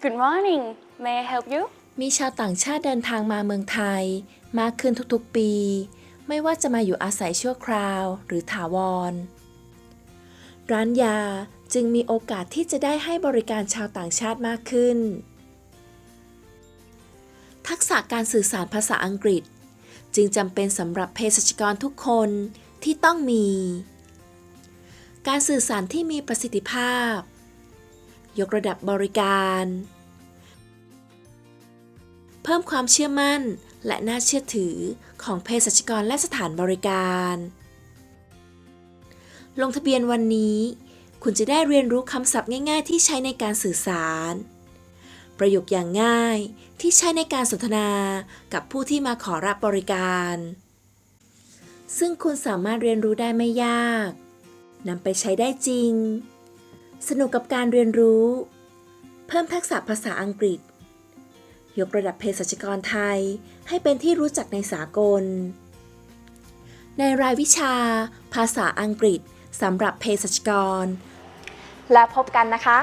Good morning. May I help you? มีชาวต่างชาติเดินทางมาเมืองไทย มากขึ้นทุกๆปี ไม่ว่าจะมาอยู่อาศัยชั่วคราวหรือถาวร ร้านยาจึงมีโอกาสที่จะได้ให้บริการชาวต่างชาติมากขึ้น ทักษะการสื่อสารภาษาอังกฤษ จึงจำเป็นสำหรับเภสัชกรทุกคนที่ต้องมี การสื่อสารที่มีประสิทธิภาพ ยกระดับบริการ เพิ่มความเชื่อมั่นและน่าเชื่อถือของเภสัชกรและสถานบริการ ลงทะเบียนวันนี้ คุณจะได้เรียนรู้คำศัพท์ง่าย ๆ ที่ใช้ในการสื่อสาร ประโยคอย่างง่ายที่ใช้ในการสนทนากับผู้ที่มาขอรับบริการ ซึ่งคุณสามารถเรียนรู้ได้ไม่ยากนำไปใช้ได้จริง สนุกกับการเรียนรู้ เพิ่มทักษะภาษาอังกฤษ ยกระดับเภสัชกรไทยให้เป็นที่รู้จักในสากล ในรายวิชา ภาษาอังกฤษสำหรับเภสัชกร และพบกันนะคะ